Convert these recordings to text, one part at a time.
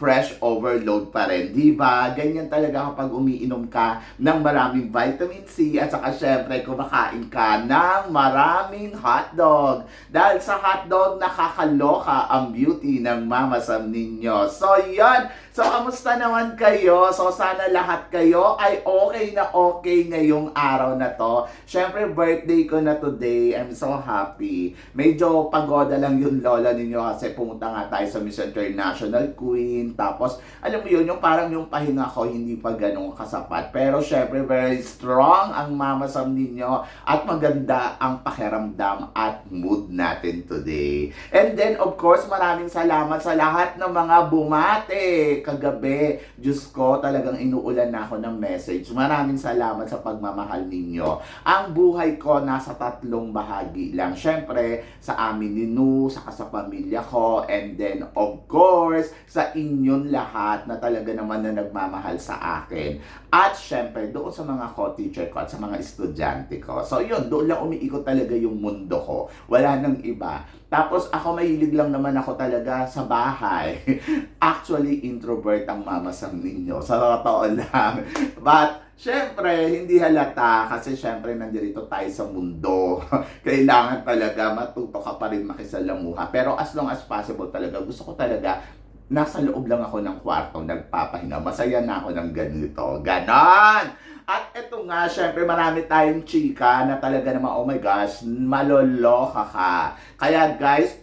fresh overload pa rin. Di ba? Ganyan talaga kapag umiinom ka ng maraming vitamin C at saka syempre kumakain ka ng maraming hotdog. Dahil sa hotdog, nakakaloka ang beauty ng Mama Sam ninyo. So, yan. So, kamusta naman kayo? So, sana lahat kayo ay okay na okay ngayong araw na to. Syempre, birthday ko na today. I'm so happy. Medyo pagoda lang yung lola ninyo kasi pumunta nga tayo sa Miss International Queen. Tapos, alam mo yun, yung parang yung pahinga ko hindi pa ganun kasapat. Pero syempre, very strong ang Mama Sam ninyo at maganda ang pakiramdam at mood natin today. And then, of course, maraming salamat sa lahat ng mga bumate kagabi. Diyos ko, talagang inuulan na ako ng message. Maraming salamat sa pagmamahal ninyo. Ang buhay ko nasa tatlong bahagi lang. Syempre, sa amin ni Nu, saka sa pamilya ko, and then, of course, sa inyong lahat na talaga naman na nagmamahal sa akin. At syempre, doon sa mga co-teacher ko at sa mga estudyante ko. So, yun, doon lang umiikot talaga yung mundo ko. Wala nang iba. Tapos ako mahilig lang naman ako talaga sa bahay. Actually, introvert ang mama sa ninyo. Sa totoo lang. But, syempre, hindi halata kasi syempre nandito tayo sa mundo. Kailangan talaga matuto ka pa rin makisalamuha. Pero as long as possible talaga, gusto ko talaga nasa loob lang ako ng kwarto, nagpapahinga. Masaya na ako ng ganito. Ganon! At eto nga, syempre marami tayong chika na talaga naman, oh my gosh, maloloka ka. Kaya guys,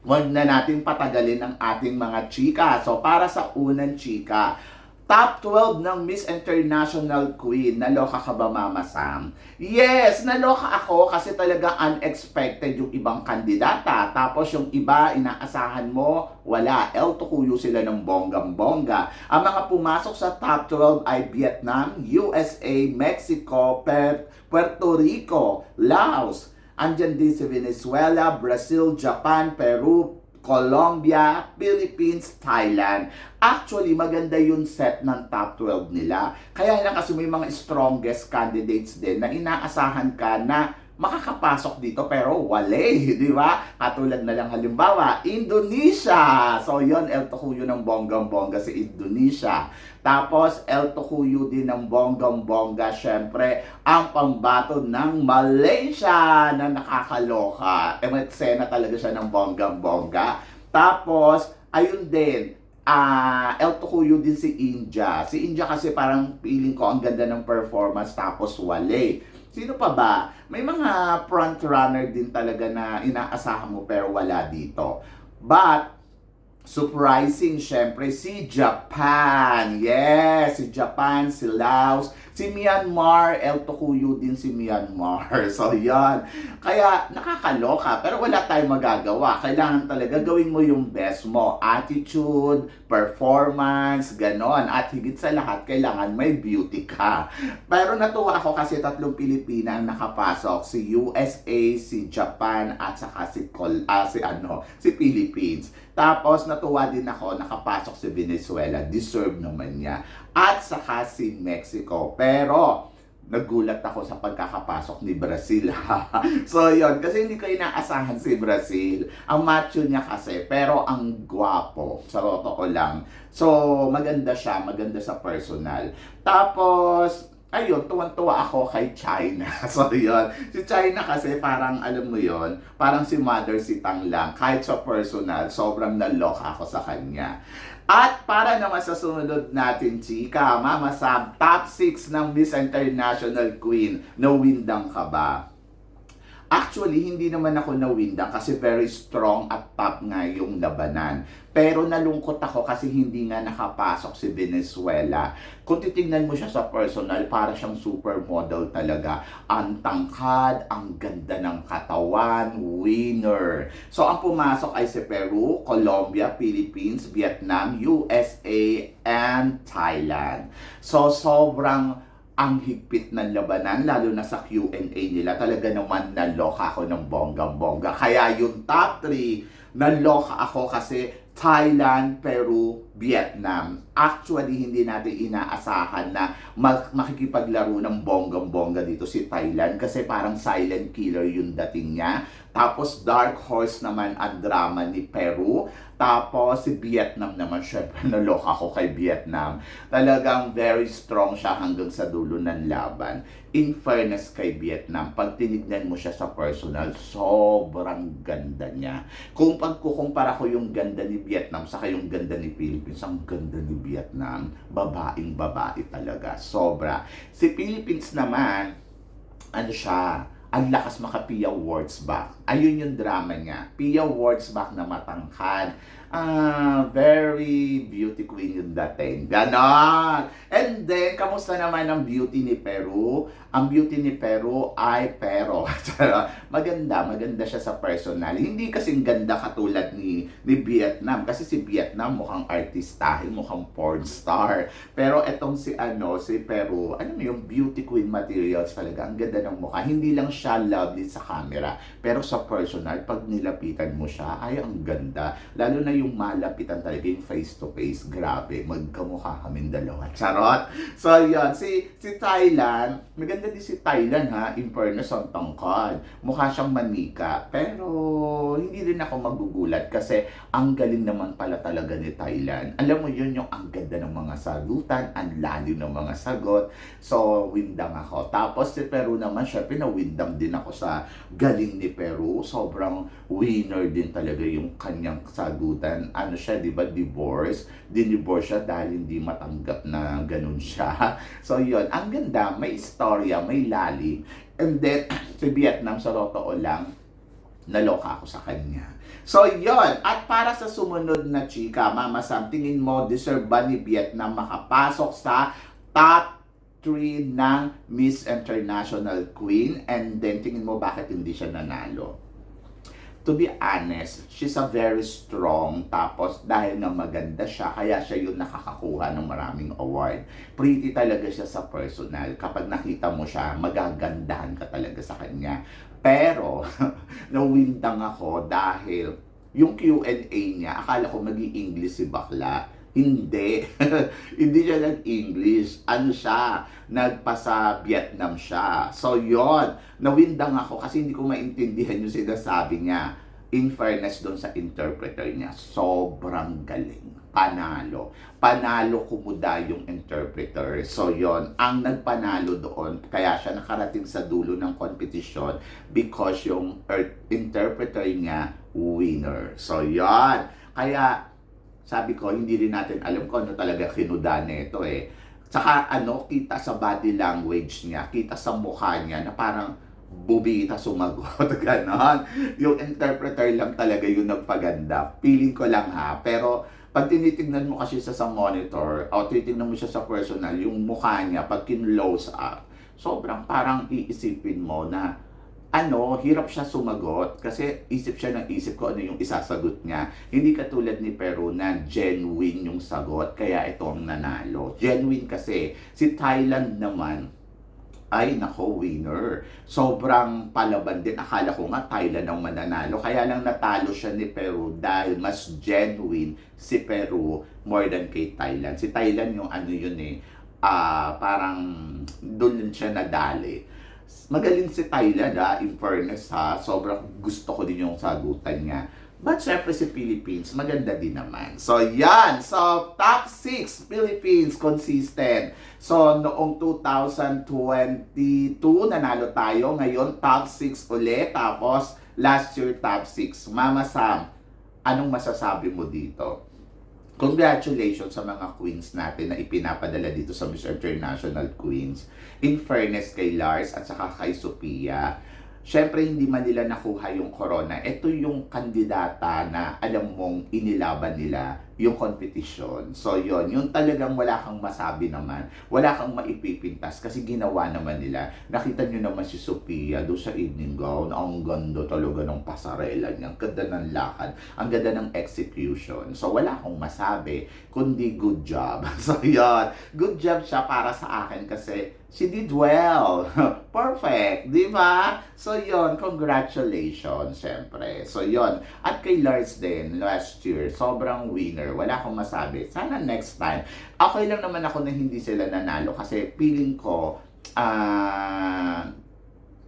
wag na natin patagalin ang ating mga chika. So para sa unang chika, Top 12 ng Miss International Queen. Naloka ka ba, Mama Sam? Yes, naloka ako kasi talaga unexpected yung ibang kandidata. Tapos yung iba, inaasahan mo, wala. El Tukuyo sila ng bonggang-bongga. Ang mga pumasok sa top 12 ay Vietnam, USA, Mexico, Per- Puerto Rico, Laos, Andyan din si Venezuela, Brazil, Japan, Peru, Colombia, Philippines, Thailand. Actually, maganda yung set ng top 12 nila. Kaya lang kasi may mga strongest candidates din na inaasahan ka na makakapasok dito pero wale, di ba? Katulad na lang halimbawa, Indonesia. So yon El Tocuyo ng bonggang-bongga si Indonesia. Tapos El Tocuyo din ng bonggang-bongga, syempre, ang pambato ng Malaysia na nakakaloka. Emetsena talaga siya ng bonggang-bongga. Tapos, ayun din, ah El Tocuyo din si India. Si India kasi parang feeling ko ang ganda ng performance tapos wale. Sino pa ba? May mga front runner din talaga na inaasahan mo pero wala dito. But, surprising syempre si Japan. Yes, si Japan, si Laos, si Myanmar, El Tokuyo din si Myanmar. So, yan. Kaya, nakakaloka. Pero wala tayong magagawa. Kailangan talaga gawin mo yung best mo. Attitude, performance, ganon. At higit sa lahat, kailangan may beauty ka. Pero natuwa ako kasi tatlong Pilipina ang nakapasok. Si USA, si Japan, at saka si, Col ah, si, ano, si Philippines. Tapos natuwa din ako nakapasok si Venezuela. Deserve naman niya. At saka si Mexico. Pero nagulat ako sa pagkakapasok ni Brazil. so yon kasi hindi ko inaasahan si Brazil. Ang macho niya kasi, pero ang gwapo. Sa totoo lang. So maganda siya, maganda sa personal. Tapos ayun, tuwan-tuwa ako kay China. so, yun. Si China kasi parang, alam mo yon parang si Mother Sitang lang. Kahit sa personal, sobrang naloka ako sa kanya. At para naman sa sumunod natin, chika, Mama Sam, top 6 ng Miss International Queen, no windang ka ba? Actually, hindi naman ako nawindang kasi very strong at top nga yung labanan. Pero nalungkot ako kasi hindi nga nakapasok si Venezuela. Kung titignan mo siya sa personal, para siyang supermodel talaga. Ang tangkad, ang ganda ng katawan, winner. So, ang pumasok ay si Peru, Colombia, Philippines, Vietnam, USA, and Thailand. So, sobrang ang higpit ng labanan, lalo na sa Q&A nila, talaga naman naloka ako ng bonggang-bongga. Kaya yung top 3, naloka ako kasi Thailand, Peru, Vietnam. Actually, hindi natin inaasahan na makikipaglaro ng bonggang-bongga dito si Thailand kasi parang silent killer yung dating niya. Tapos Dark Horse naman ang drama ni Peru. Tapos si Vietnam naman, syempre naloka ako kay Vietnam. Talagang very strong siya hanggang sa dulo ng laban. In fairness kay Vietnam, pag tinignan mo siya sa personal, sobrang ganda niya. Kung pagkukumpara ko yung ganda ni Vietnam sa yung ganda ni Philippines, ang ganda ni Vietnam, babaeng babae talaga, sobra. Si Philippines naman, ano siya, ang lakas maka Pia Wurtzbach. Ayun yung drama niya. Pia Wurtzbach na matangkad. Ah, very beauty queen yung dating. Ganon! And then, kamusta naman ang beauty ni Peru? Ang beauty ni Peru ay pero. maganda, maganda siya sa personal. Hindi kasing ganda katulad ni, ni Vietnam. Kasi si Vietnam mukhang artistahin, mukhang porn star. Pero etong si ano, si Peru, ano yung beauty queen materials talaga. Ang ganda ng mukha. Hindi lang siya lovely sa camera. Pero sa personal, pag nilapitan mo siya, ay ang ganda. Lalo na yung malapitan talaga yung face to face. Grabe, magkamukha kaming dalawa. Charot! So yun, si, si Thailand, maganda din si Thailand ha, in fairness ang tangkad. Mukha siyang manika. Pero hindi rin ako magugulat kasi ang galing naman pala talaga ni Thailand. Alam mo yun yung ang ganda ng mga sagutan, ang lalim ng mga sagot. So, windang ako. Tapos si Peru naman, syempre na-windang din ako sa galing ni Peru. Sobrang winner din talaga yung kanyang sagutan. Ano siya, di ba, divorce. Dinivorce siya dahil hindi matanggap na ganun siya. So, yun. Ang ganda, may istorya, may lalim. And then, si Vietnam, sa totoo lang, naloka ako sa kanya. So, yon At para sa sumunod na chika, Mama Sam, tingin mo, deserve ba ni Vietnam makapasok sa top 3 ng Miss International Queen? And then, tingin mo, bakit hindi siya nanalo? To be honest, she's a very strong. Tapos, dahil nga maganda siya, kaya siya yung nakakakuha ng maraming award. Pretty talaga siya sa personal. Kapag nakita mo siya, magagandahan ka talaga sa kanya. Pero, nawindang ako dahil yung Q&A niya, akala ko mag english si bakla. Hindi. Hindi siya nag-English. Ano siya? Nagpasa Vietnam siya. So, yon Nawindang ako kasi hindi ko maintindihan yung sinasabi niya. In fairness doon sa interpreter niya, sobrang galing. Panalo. Panalo kumuda yung interpreter. So, yon Ang nagpanalo doon, kaya siya nakarating sa dulo ng competition because yung er- interpreter niya, winner. So, yon Kaya, sabi ko, hindi rin natin alam kung ano talaga kinuda nito eh. Tsaka ano, kita sa body language niya, kita sa mukha niya na parang bubita sumagot, ganon. Yung interpreter lang talaga yung nagpaganda. Feeling ko lang ha, pero pag tinitingnan mo kasi siya sa monitor, o titingnan mo siya sa personal, yung mukha niya, pag kin-close up, sobrang parang iisipin mo na ano, hirap siya sumagot kasi isip siya ng isip ko ano yung isasagot niya. Hindi katulad ni Peru na genuine yung sagot, kaya ito ang nanalo. Genuine kasi, si Thailand naman, ay nako, winner. Sobrang palaban din. Akala ko nga Thailand ang mananalo. Kaya lang natalo siya ni Peru dahil mas genuine si Peru more than kay Thailand. Si Thailand yung ano yun eh, ah parang doon siya nadali magaling si Thailand ha, in fairness ha, sobrang gusto ko din yung sagutan niya. But syempre si Philippines, maganda din naman. So yan, so top 6 Philippines consistent. So noong 2022 nanalo tayo, ngayon top 6 ulit, tapos last year top 6. Mama Sam, anong masasabi mo dito? Congratulations sa mga queens natin na ipinapadala dito sa Miss International Queens. In fairness kay Lars at saka kay Sophia, syempre hindi man nila nakuha yung corona. Ito yung kandidata na alam mong inilaban nila yung competition. So yon yung talagang wala kang masabi naman, wala kang maipipintas kasi ginawa naman nila. Nakita nyo naman si Sophia do sa evening gown, ang ganda talaga ng pasarela niya, ang ganda ng lakad, ang ganda ng execution. So wala akong masabi, kundi good job. So yon good job siya para sa akin kasi she did well. Perfect, di ba? So yon congratulations, syempre. So yon At kay Lars din, last year, sobrang winner. Wala akong masabi. Sana next time. Okay lang naman ako na hindi sila nanalo kasi feeling ko, ah,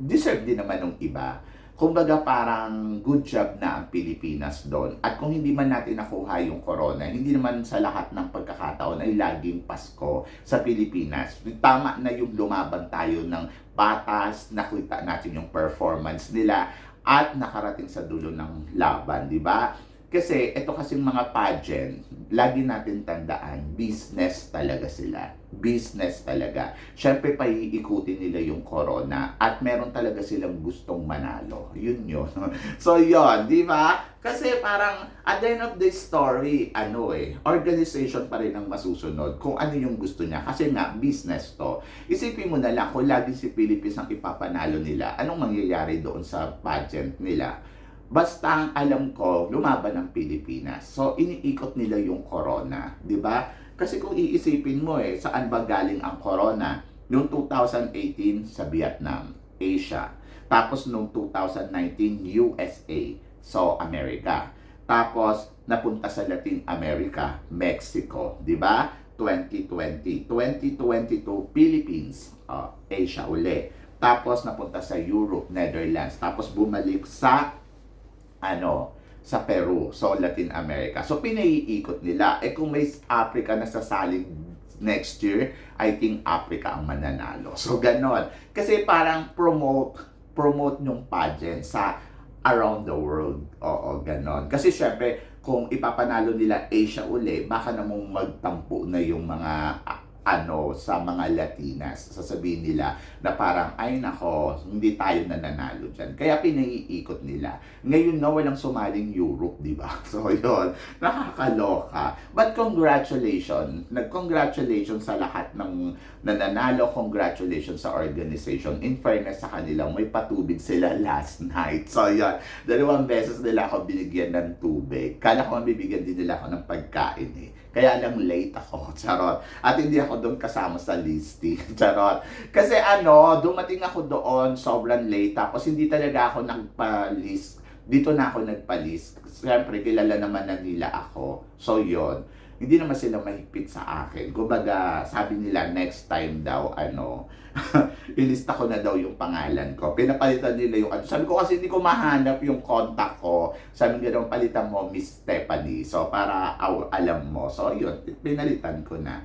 deserve din naman ng iba. Kumbaga parang good job na ang Pilipinas doon. At kung hindi man natin nakuha yung corona, hindi naman sa lahat ng pagkakataon ay laging Pasko sa Pilipinas. Tama na yung lumaban tayo ng patas, nakita natin yung performance nila at nakarating sa dulo ng laban, di ba? Kasi ito kasing mga pageant, lagi natin tandaan, business talaga sila. Business talaga. Siyempre, paiikutin nila yung corona at meron talaga silang gustong manalo. Yun yun. so, yun, di ba? Kasi parang at the end of the story, ano eh, organization pa rin ang masusunod kung ano yung gusto niya. Kasi nga, business to. Isipin mo na lang, kung lagi si Philippines ang ipapanalo nila, anong mangyayari doon sa pageant nila? Basta ang alam ko, lumaban ang Pilipinas. So, iniikot nila yung corona, di ba? Kasi kung iisipin mo eh, saan ba galing ang corona? Noong 2018 sa Vietnam, Asia. Tapos noong 2019, USA. So, America. Tapos, napunta sa Latin America, Mexico, di ba? 2020. 2022, Philippines, uh, Asia uli. Tapos, napunta sa Europe, Netherlands. Tapos, bumalik sa ano, sa Peru, so Latin America. So pinaiikot nila. Eh kung may Africa na sasaling next year, I think Africa ang mananalo. So ganon. Kasi parang promote promote yung pageant sa around the world. Oo, ganon. Kasi syempre, kung ipapanalo nila Asia uli, baka namang magtampo na yung mga ano sa mga Latinas. Sasabihin nila na parang, ay nako, hindi tayo nananalo dyan. Kaya pinaiikot nila. Ngayon na walang sumaling Europe, di ba? So, yun. Nakakaloka. But congratulations. Nag-congratulations sa lahat ng nananalo. Congratulations sa organization. In fairness sa kanilang, may patubig sila last night. So, yun. Dalawang beses nila ako binigyan ng tubig. Kala ko bibigyan din nila ako ng pagkain eh. Kaya lang late ako. Charot. At hindi ako doon kasama sa listing. Charot. Kasi ano, dumating ako doon, sobrang late. Tapos hindi talaga ako nagpa-list. Dito na ako nagpa-list. Siyempre, kilala naman na nila ako. So, yon hindi naman sila mahigpit sa akin. Kumbaga, sabi nila next time daw, ano, ilista ko na daw yung pangalan ko. Pinapalitan nila yung ano. Sabi ko kasi hindi ko mahanap yung contact ko. Sabi nila, palitan mo Miss Stephanie. So, para alam mo. So, yun, pinalitan ko na.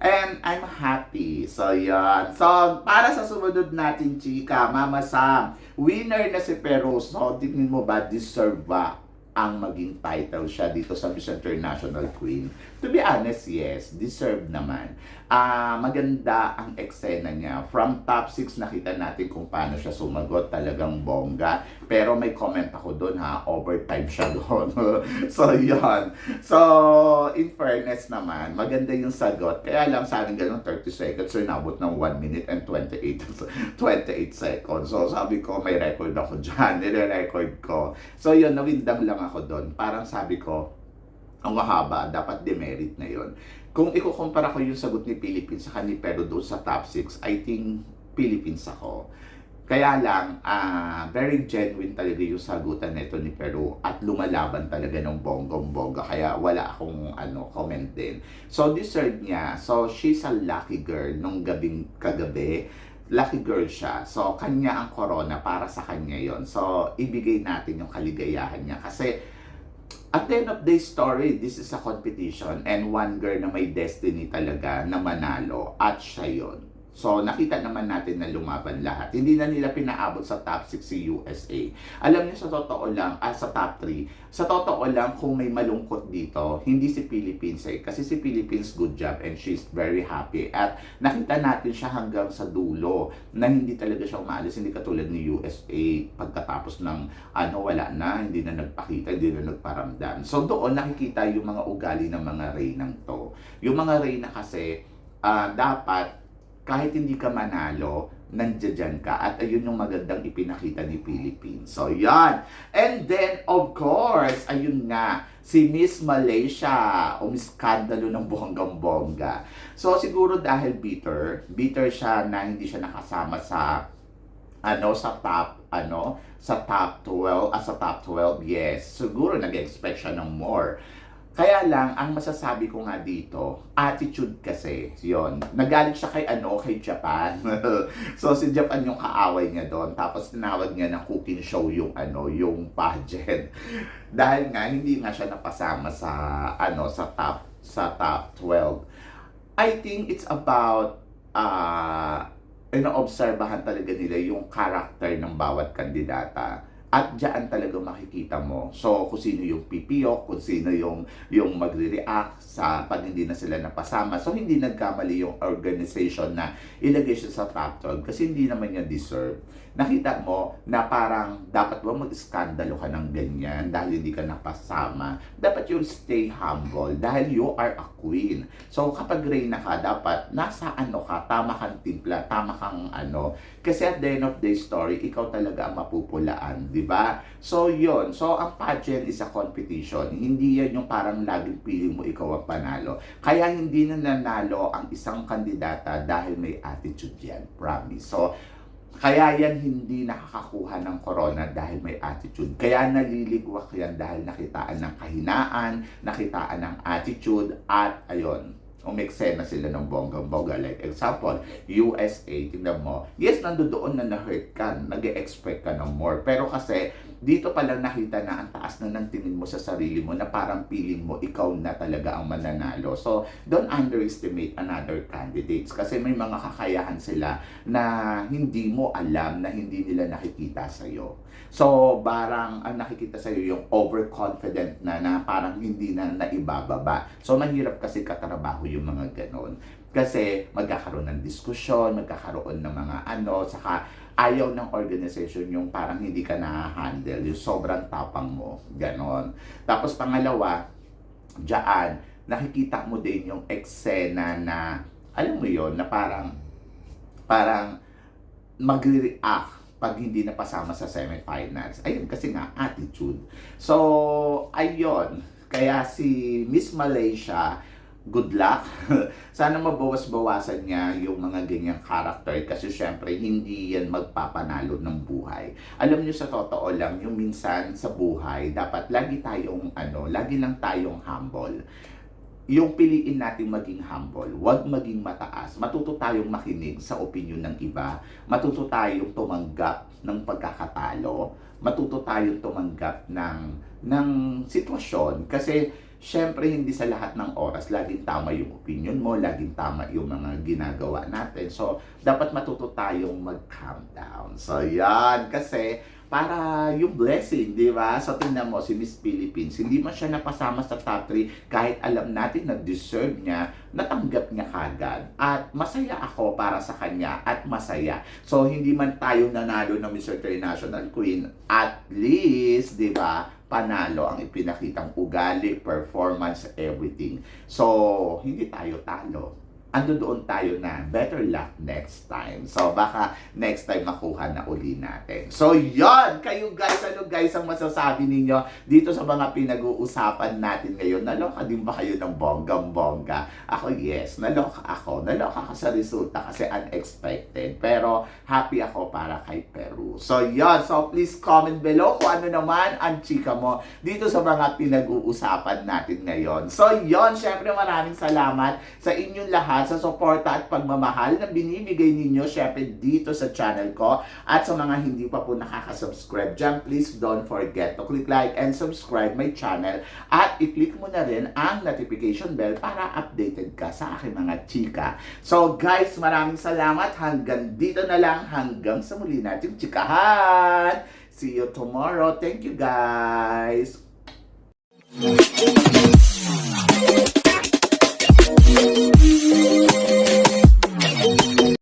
And I'm happy. So, yan. So, para sa sumunod natin, chika, Mama Sam, winner na si Pero. So, tingin mo ba, deserve ba ang maging title siya dito sa Miss International Queen. To be honest, yes, deserve naman. Ah, maganda ang eksena niya. From top 6 nakita natin kung paano siya sumagot, talagang bongga. Pero may comment ako doon ha, overtime siya doon. so, yon So, in fairness naman, maganda yung sagot. Kaya lang sa akin ganun 30 seconds, so inabot ng 1 minute and 28 28 seconds. So, sabi ko, may record ako dyan. Nire-record ko. So, yun, nawindang lang ako doon. Parang sabi ko, ang mahaba, dapat demerit na yon. Kung ikukumpara ko yung sagot ni Philippines sa kanil pero doon sa top 6, I think Philippines ako. Kaya lang, ah very genuine talaga yung sagutan nito ni Peru at lumalaban talaga ng bonggong-bongga. Kaya wala akong ano, comment din. So, deserve niya. So, she's a lucky girl nung gabing kagabi lucky girl siya. So, kanya ang corona para sa kanya yon So, ibigay natin yung kaligayahan niya. Kasi, at the end of the story, this is a competition and one girl na may destiny talaga na manalo at siya yon. So, nakita naman natin na lumaban lahat. Hindi na nila pinaabot sa top 6 si USA. Alam niyo sa totoo lang, ah, sa top 3, sa totoo lang kung may malungkot dito, hindi si Philippines eh. Kasi si Philippines good job and she's very happy. At nakita natin siya hanggang sa dulo na hindi talaga siya umalis. Hindi katulad ni USA pagkatapos ng ano, wala na, hindi na nagpakita, hindi na nagparamdam. So doon nakikita yung mga ugali ng mga Reynang to. Yung mga Reyna kasi, ah, dapat kahit hindi ka manalo, nandiyan ka. At ayun yung magandang ipinakita ni Philippines. So, yan. And then, of course, ayun nga, si Miss Malaysia, umiskandalo ng bonggang-bongga. So, siguro dahil bitter, bitter siya na hindi siya nakasama sa ano sa top ano sa top 12 ah, sa top 12 yes siguro nag-expect siya ng more kaya lang, ang masasabi ko nga dito, attitude kasi, yon Nagalit siya kay ano, kay Japan. so, si Japan yung kaaway niya doon. Tapos, tinawag niya na cooking show yung ano, yung pageant. Dahil nga, hindi nga siya napasama sa, ano, sa top, sa top 12. I think it's about, uh, inoobserbahan talaga nila yung character ng bawat kandidata. At diyan talaga makikita mo. So, kung sino yung pipiyok, kung sino yung, yung magre-react sa pag hindi na sila napasama. So, hindi nagkamali yung organization na ilagay siya sa top 12 kasi hindi naman niya deserve. Nakita mo na parang dapat ba mag-skandalo ka ng ganyan dahil hindi ka napasama. Dapat yung stay humble dahil you are a queen. So, kapag reyna ka, dapat nasa ano ka, tama kang timpla, tama kang ano. Kasi at the end of the story, ikaw talaga ang mapupulaan, di ba? So, yon So, ang pageant is a competition. Hindi yan yung parang laging piling mo ikaw ang panalo. Kaya hindi na nanalo ang isang kandidata dahil may attitude yan. Promise. So, kaya yan hindi nakakakuha ng corona dahil may attitude. Kaya naliligwak yan dahil nakitaan ng kahinaan, nakitaan ng attitude, at ayun, umeksena sila ng bonggang-bongga. Like example, USA, tingnan mo, yes, nandoon na na-hurt ka, nag expect ka ng more. Pero kasi, dito pa lang nakita na ang taas na ng tingin mo sa sarili mo na parang feeling mo ikaw na talaga ang mananalo. So, don't underestimate another candidates kasi may mga kakayahan sila na hindi mo alam na hindi nila nakikita sa iyo. So, parang ang nakikita sa iyo yung overconfident na na parang hindi na naibababa. So, mahirap kasi katrabaho yung mga ganon. Kasi magkakaroon ng diskusyon, magkakaroon ng mga ano, saka ayaw ng organization yung parang hindi ka na-handle, yung sobrang tapang mo, ganon. Tapos pangalawa, dyan, nakikita mo din yung eksena na, alam mo yon na parang, parang magre-react pag hindi napasama sa semifinals. Ayun, kasi nga, attitude. So, ayun. Kaya si Miss Malaysia, good luck. Sana mabawas-bawasan niya yung mga ganyang character kasi syempre hindi yan magpapanalo ng buhay. Alam niyo sa totoo lang, yung minsan sa buhay, dapat lagi tayong ano, lagi lang tayong humble yung piliin natin maging humble, huwag maging mataas. Matuto tayong makinig sa opinion ng iba. Matuto tayong tumanggap ng pagkakatalo. Matuto tayong tumanggap ng, ng sitwasyon. Kasi, syempre, hindi sa lahat ng oras, laging tama yung opinion mo, laging tama yung mga ginagawa natin. So, dapat matuto tayong mag-calm down. So, yan. Kasi, para yung blessing, di ba? So, tingnan mo, si Miss Philippines, hindi man siya napasama sa top 3 kahit alam natin na deserve niya, natanggap niya kagad. At masaya ako para sa kanya at masaya. So, hindi man tayo nanalo ng Miss International Queen, at least, di ba, panalo ang ipinakitang ugali, performance, everything. So, hindi tayo talo ando doon tayo na better luck next time. So, baka next time makuha na uli natin. So, yon Kayo guys, ano guys ang masasabi ninyo dito sa mga pinag-uusapan natin ngayon? Naloka din ba kayo ng bonggang-bongga? Ako, yes. Naloka ako. Naloka ka sa resulta kasi unexpected. Pero, happy ako para kay Peru. So, yon So, please comment below kung ano naman ang chika mo dito sa mga pinag-uusapan natin ngayon. So, yon Syempre, maraming salamat sa inyong lahat sa suporta at pagmamahal na binibigay ninyo syempre dito sa channel ko. At sa mga hindi pa po nakaka-subscribe dyan, please don't forget to click like and subscribe my channel. At i-click mo na rin ang notification bell para updated ka sa aking mga chika. So guys, maraming salamat. Hanggang dito na lang. Hanggang sa muli nating chikahan. See you tomorrow. Thank you guys. Thank you.